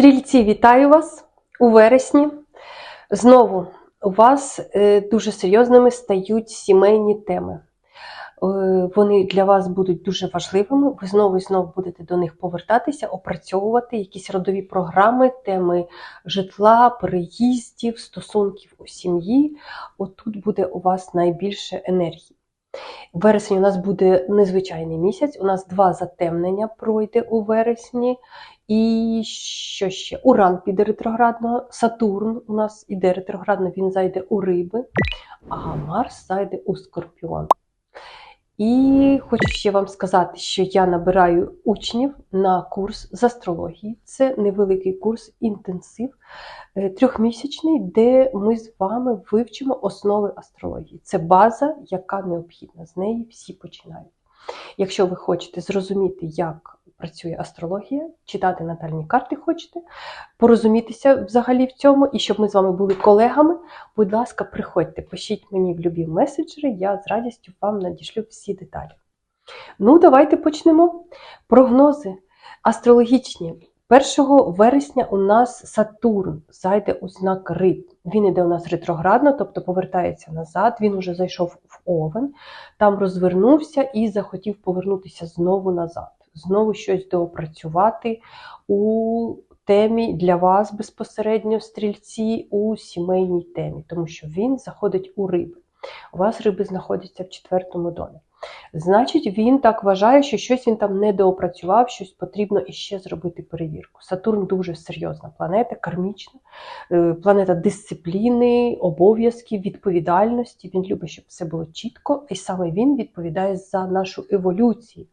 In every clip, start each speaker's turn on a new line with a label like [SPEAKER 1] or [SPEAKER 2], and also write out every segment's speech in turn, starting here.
[SPEAKER 1] Стрільці, вітаю вас у вересні. Знову у вас е, дуже серйозними стають сімейні теми. Е, Вони для вас будуть дуже важливими. Ви знову і знову будете до них повертатися, опрацьовувати якісь родові програми, теми житла, переїздів, стосунків у сім'ї. Отут буде у вас найбільше енергії. Вересень у нас буде незвичайний місяць. У нас два затемнення пройде у вересні. І що ще? Уран піде ретроградно, Сатурн у нас іде ретроградно, він зайде у риби, а Марс зайде у Скорпіон. І хочу ще вам сказати, що я набираю учнів на курс з астрології. Це невеликий курс, інтенсив е, трьохмісячний, де ми з вами вивчимо основи астрології. Це база, яка необхідна. З неї всі починають. Якщо ви хочете зрозуміти, як працює астрологія, читати натальні карти хочете, порозумітися взагалі в цьому, і щоб ми з вами були колегами, будь ласка, приходьте, пишіть мені в любі меседжери, я з радістю вам надішлю всі деталі. Ну, давайте почнемо. Прогнози астрологічні. 1 вересня у нас Сатурн зайде у знак Риб. Він іде у нас ретроградно, тобто повертається назад. Він уже зайшов в Овен, там розвернувся і захотів повернутися знову назад, знову щось доопрацювати у темі для вас безпосередньо стрільці у сімейній темі, тому що він заходить у риби. У вас риби знаходяться в четвертому домі. Значить, він так вважає, що щось він там не доопрацював, щось потрібно іще зробити перевірку. Сатурн дуже серйозна планета, кармічна, е, планета дисципліни, обов'язків, відповідальності. Він любить, щоб все було чітко, і саме він відповідає за нашу еволюцію.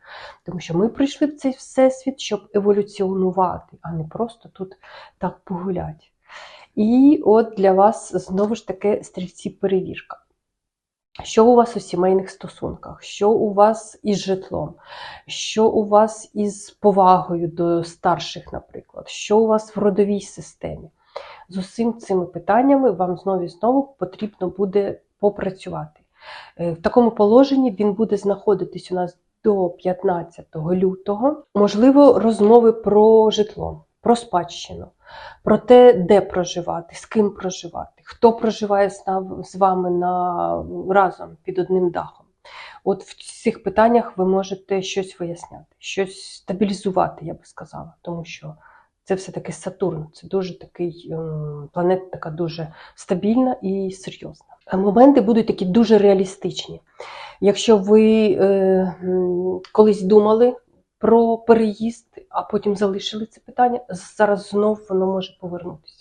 [SPEAKER 1] Тому що ми прийшли в цей всесвіт, щоб еволюціонувати, а не просто тут так погуляти. І от для вас знову ж таки стрільці перевірка. Що у вас у сімейних стосунках, що у вас із житлом, що у вас із повагою до старших, наприклад, що у вас в родовій системі. З усім цими питаннями вам знову і знову потрібно буде попрацювати. Е, В такому положенні він буде знаходитись у нас до 15 лютого. Можливо, розмови про житло, про спадщину, про те, де проживати, з ким проживати, хто проживає з, вами на, разом під одним дахом. От в цих питаннях ви можете щось виясняти, щось стабілізувати, я би сказала, тому що це все-таки Сатурн, це дуже такий ем, планета, така дуже стабільна і серйозна. Моменти будуть такі дуже реалістичні. Якщо ви е, колись думали про переїзд, а потім залишили це питання, зараз знов воно може повернутися.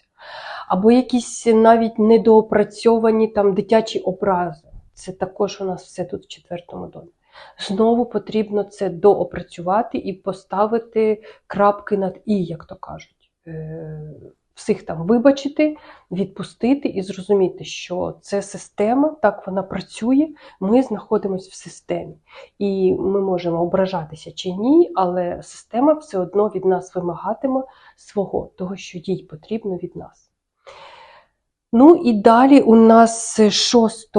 [SPEAKER 1] Або якісь навіть недоопрацьовані там дитячі образи. Це також у нас все тут в четвертому домі. Знову потрібно це доопрацювати і поставити крапки над і, як то кажуть. Е, Всіх там вибачити, відпустити і зрозуміти, що це система, так вона працює, ми знаходимося в системі. І ми можемо ображатися чи ні, але система все одно від нас вимагатиме свого, того, що їй потрібно від нас. Ну і далі у нас 6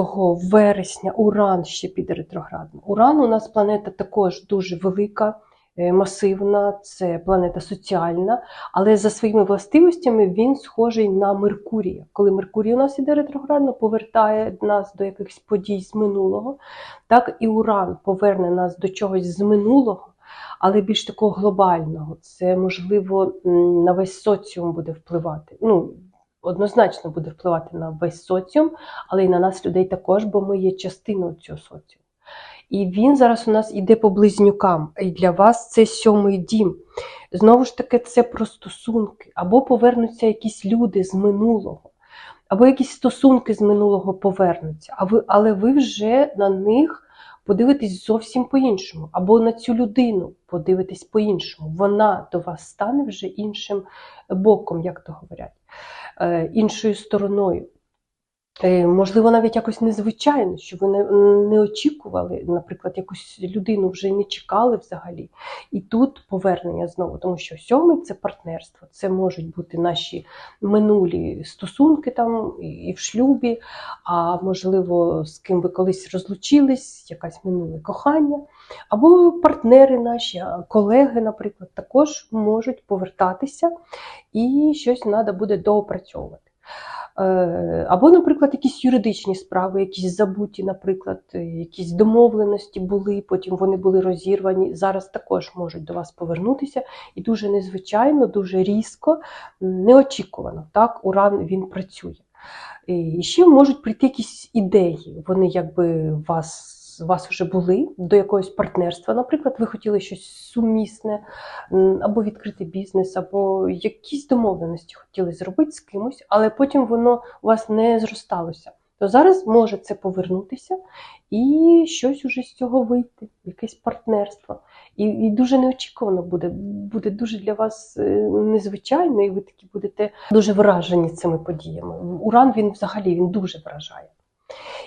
[SPEAKER 1] вересня Уран ще піде ретроградно. Уран у нас планета також дуже велика, е, масивна, це планета соціальна, але за своїми властивостями він схожий на Меркурія. Коли Меркурій у нас іде ретроградно, повертає нас до якихось подій з минулого, так і Уран поверне нас до чогось з минулого. Але більш такого глобального, це можливо на весь соціум буде впливати. Ну, однозначно буде впливати на весь соціум, але й на нас, людей також, бо ми є частиною цього соціуму. І він зараз у нас іде по близнюкам. І для вас це сьомий дім. Знову ж таки, це про стосунки. Або повернуться якісь люди з минулого, або якісь стосунки з минулого повернуться. А ви, але ви вже на них подивитесь зовсім по-іншому. Або на цю людину подивитись по-іншому. Вона до вас стане вже іншим боком, як то говорять, е, іншою стороною. Е, Можливо, навіть якось незвичайно, що ви не, не очікували, наприклад, якусь людину вже не чекали взагалі. І тут повернення знову, тому що сьомий це партнерство, це можуть бути наші минулі стосунки там і- і в шлюбі, а можливо, з ким ви колись розлучились, якась минуле кохання. Або партнери наші, колеги, наприклад, також можуть повертатися і щось треба буде доопрацьовувати. Е, Або, наприклад, якісь юридичні справи, якісь забуті, наприклад, е, якісь домовленості були, потім вони були розірвані. Зараз також можуть до вас повернутися і дуже незвичайно, дуже різко, неочікувано. Так, уран він працює. І ще можуть прийти якісь ідеї. Вони якби вас. У вас вже були до якогось партнерства, наприклад, ви хотіли щось сумісне, або відкрити бізнес, або якісь домовленості хотіли зробити з кимось, але потім воно у вас не зросталося. То зараз може це повернутися і щось уже з цього вийти, якесь партнерство. І, і дуже неочікувано буде, буде дуже для вас е, незвичайно, і ви такі будете дуже вражені цими подіями. Уран він взагалі він дуже вражає.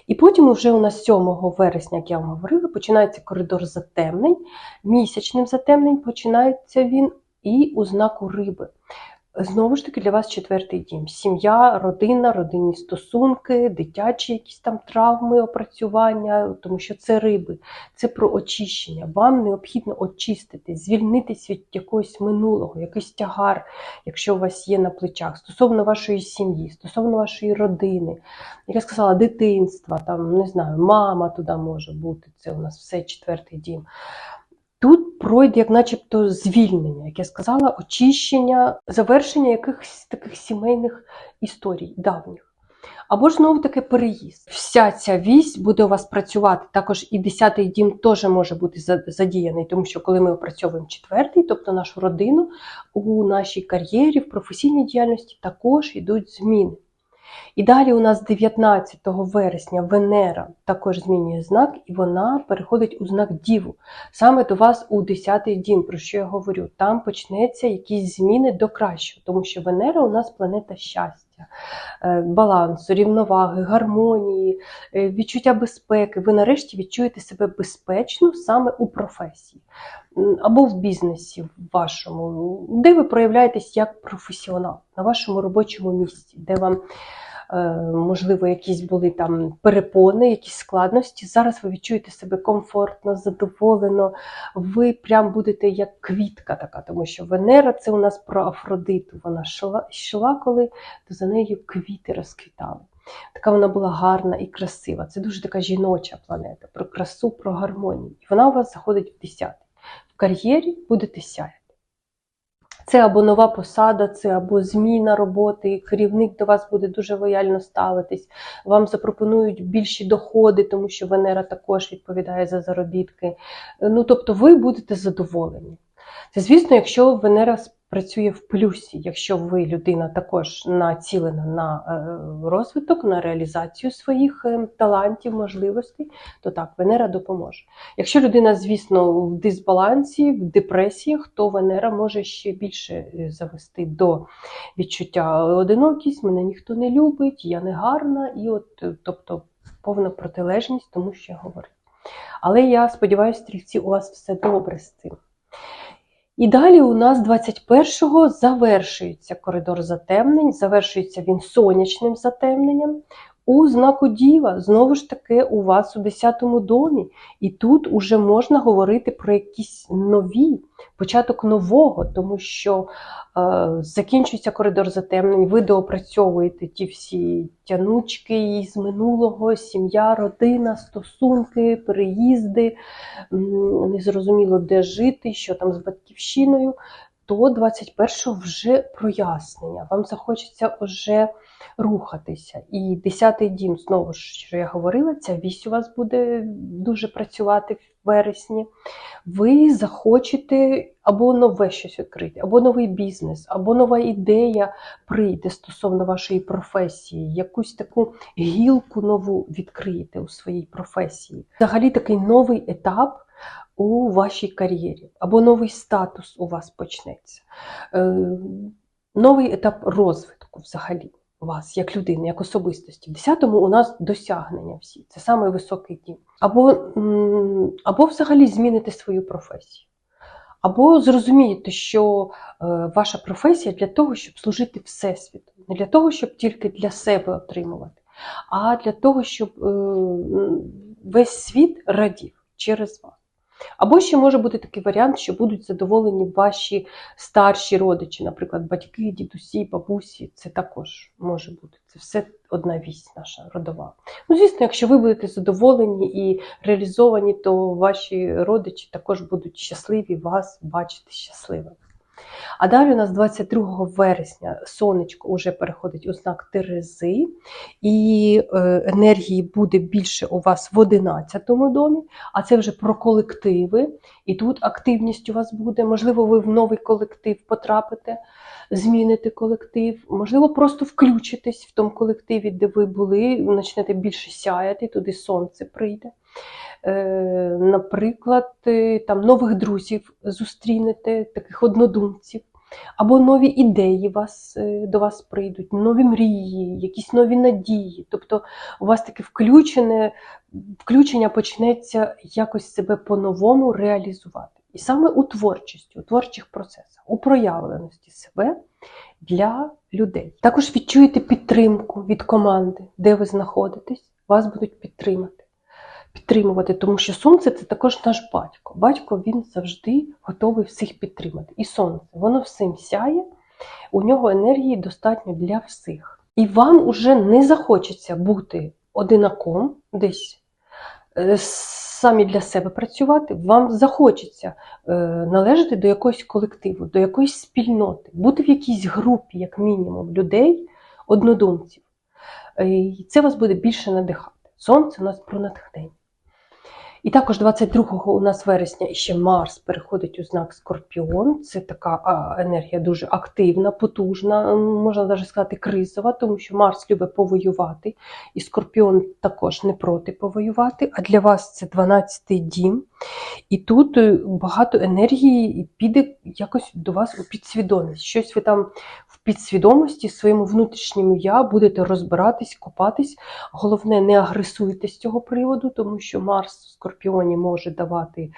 [SPEAKER 1] І потім, вже у нас 7 вересня, як я вам говорила, починається коридор затемнень. Місячним затемнень починається він і у знаку риби. Знову ж таки, для вас четвертий дім: сім'я, родина, родинні стосунки, дитячі якісь там травми, опрацювання, тому що це риби, це про очищення. Вам необхідно очистити, звільнитись від якогось минулого, якийсь тягар, якщо у вас є на плечах, стосовно вашої сім'ї, стосовно вашої родини. Як я сказала, дитинства, там не знаю, мама туди може бути. Це у нас все четвертий дім. Тут пройде як начебто звільнення, як я сказала, очищення, завершення якихось таких сімейних історій давніх. Або ж знову таки переїзд. Вся ця вісь буде у вас працювати. Також і 10-й дім теж може бути за- задіяний, тому що коли ми опрацьовуємо четвертий, тобто нашу родину, у нашій кар'єрі, в професійній діяльності також йдуть зміни. І далі у нас 19 вересня Венера також змінює знак, і вона переходить у знак Діву. Саме до вас у 10-й дім, про що я говорю, там почнеться якісь зміни до кращого, тому що Венера у нас планета щастя, е, балансу, рівноваги, гармонії, е, відчуття безпеки. Ви нарешті відчуєте себе безпечно саме у професії або в бізнесі вашому, де ви проявляєтесь як професіонал на вашому робочому місці, де вам можливо, якісь були там перепони, якісь складності. Зараз ви відчуєте себе комфортно, задоволено. Ви прям будете як квітка така, тому що Венера це у нас про Афродиту. Вона йшла, йшла коли, то за нею квіти розквітали. Така вона була гарна і красива. Це дуже така жіноча планета, про красу, про гармонію. І вона у вас заходить в 10. В кар'єрі будете сяяти. Це або нова посада, це або зміна роботи, керівник до вас буде дуже лояльно ставитись, вам запропонують більші доходи, тому що Венера також відповідає за заробітки. Ну, тобто ви будете задоволені. Це, звісно, якщо Венера працює в плюсі, якщо ви людина також націлена на е, розвиток, на реалізацію своїх е, талантів, можливостей, то так, Венера допоможе. Якщо людина, звісно, в дисбалансі, в депресіях, то Венера може ще більше е, завести до відчуття одинокість, мене ніхто не любить, я не гарна, і от, тобто повна протилежність тому, що я говорю. Але я сподіваюся, стрільці, у вас все добре з цим. І далі у нас 21-го завершується коридор затемнень, завершується він сонячним затемненням. У знаку Діва, знову ж таки, у вас у 10-му домі. І тут уже можна говорити про якісь нові, початок нового, тому що е, закінчується коридор затемнень, ви доопрацьовуєте ті всі тянучки із минулого, сім'я, родина, стосунки, переїзди, незрозуміло, де жити, що там з батьківщиною. То 21-го вже прояснення. Вам захочеться вже рухатися. І 10-й дім, знову ж, що я говорила, ця вісь у вас буде дуже працювати в вересні. Ви захочете або нове щось відкрити, або новий бізнес, або нова ідея прийде стосовно вашої професії, якусь таку гілку нову відкриєте у своїй професії. Взагалі такий новий етап. У вашій кар'єрі, або новий статус у вас почнеться, е, новий етап розвитку взагалі вас, як людини, як особистості. В 10-му у нас досягнення всі, це самий високий дім. Або, або взагалі зміните свою професію. Або зрозумієте, що е, ваша професія для того, щоб служити Всесвіту, не для того, щоб тільки для себе отримувати, а для того, щоб е, весь світ радів через вас. Або ще може бути такий варіант, що будуть задоволені ваші старші родичі, наприклад, батьки, дідусі, бабусі. Це також може бути. Це все одна вість наша родова. Ну, звісно, якщо ви будете задоволені і реалізовані, то ваші родичі також будуть щасливі вас бачити щасливим. А далі у нас 22 вересня сонечко вже переходить у знак Терези, і е, енергії буде більше у вас в 11 домі, а це вже про колективи. І тут активність у вас буде. Можливо, ви в новий колектив потрапите, зміните колектив, можливо, просто включитесь в тому колективі, де ви були, почнете більше сяяти, туди сонце прийде. Е, Наприклад, е, там нових друзів зустрінете, таких однодумців, або нові ідеї вас, е, до вас прийдуть, нові мрії, якісь нові надії. Тобто у вас таке включене, включення почнеться якось себе по-новому реалізувати. І саме у творчості, у творчих процесах, у проявленості себе для людей. Також відчуєте підтримку від команди, де ви знаходитесь, вас будуть підтримати. Підтримувати, тому що сонце це також наш батько. Батько він завжди готовий всіх підтримати. І сонце, воно всім сяє, у нього енергії достатньо для всіх. І вам уже не захочеться бути одинаком десь е, самі для себе працювати. Вам захочеться е, належати до якогось колективу, до якоїсь спільноти, бути в якійсь групі, як мінімум, людей, однодумців. Е, І це вас буде більше надихати. Сонце у нас про натхнення. І також 22-го у нас вересня ще Марс переходить у знак Скорпіон. Це така енергія дуже активна, потужна, можна навіть сказати, кризова, тому що Марс любить повоювати, і Скорпіон також не проти повоювати. А для вас це 12-й дім. І тут е, багато енергії піде якось до вас у підсвідомість. Щось ви там в підсвідомості своєму внутрішньому я будете розбиратись, копатись. Головне, не агресуйте з цього приводу, тому що Марс в Скорпіоні може давати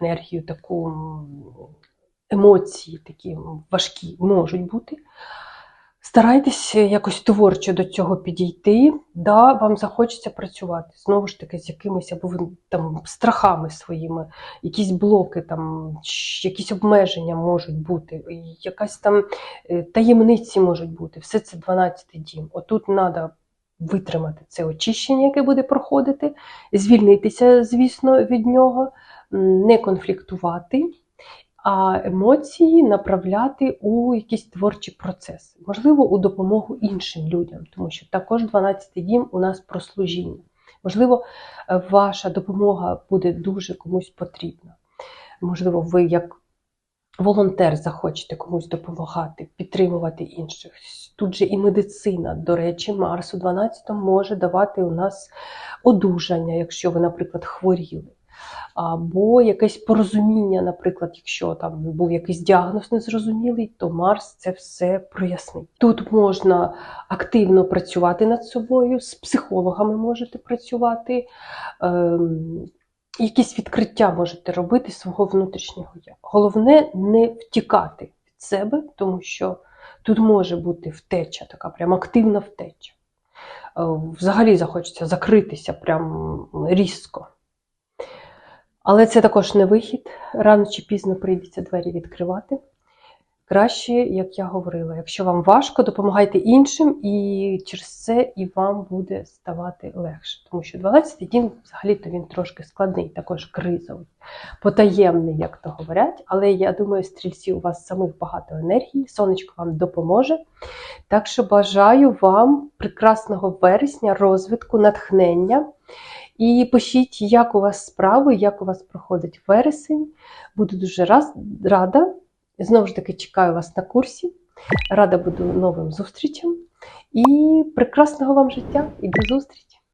[SPEAKER 1] енергію таку емоції, такі важкі можуть бути. Старайтесь якось творчо до цього підійти. Да, вам захочеться працювати знову ж таки з якимись або там страхами своїми, якісь блоки, там якісь обмеження можуть бути, якась там е, таємниці можуть бути. Все це 12 дім. Отут треба витримати це очищення, яке буде проходити, звільнитися, звісно, від нього, не конфліктувати а емоції направляти у якісь творчі процеси, можливо, у допомогу іншим людям, тому що також 12-й дім у нас про служіння. Можливо, е, ваша допомога буде дуже комусь потрібна. Можливо, ви як волонтер захочете комусь допомагати, підтримувати інших. Тут же і медицина, до речі, Марс у 12 може давати у нас одужання, якщо ви, наприклад, хворіли або якесь порозуміння, наприклад, якщо там був якийсь діагноз незрозумілий, то Марс це все прояснить. Тут можна активно працювати над собою, з психологами можете працювати, ем, якісь відкриття можете робити свого внутрішнього я. Головне не втікати від себе, тому що тут може бути втеча, така прям активна втеча. Е, Взагалі захочеться закритися прям різко. Але це також не вихід. Рано чи пізно прийдеться двері відкривати. Краще, як я говорила, якщо вам важко, допомагайте іншим, і через це і вам буде ставати легше. Тому що 12-й дім взагалі-то він трошки складний, також кризовий, потаємний, як то говорять. Але я думаю, стрільці у вас самих багато енергії, сонечко вам допоможе. Так що бажаю вам прекрасного вересня, розвитку, натхнення. І пишіть, як у вас справи, як у вас проходить вересень. Буду дуже раз, рада. Знову ж таки, чекаю вас на курсі. Рада буду новим зустрічам. І прекрасного вам життя і до зустрічі!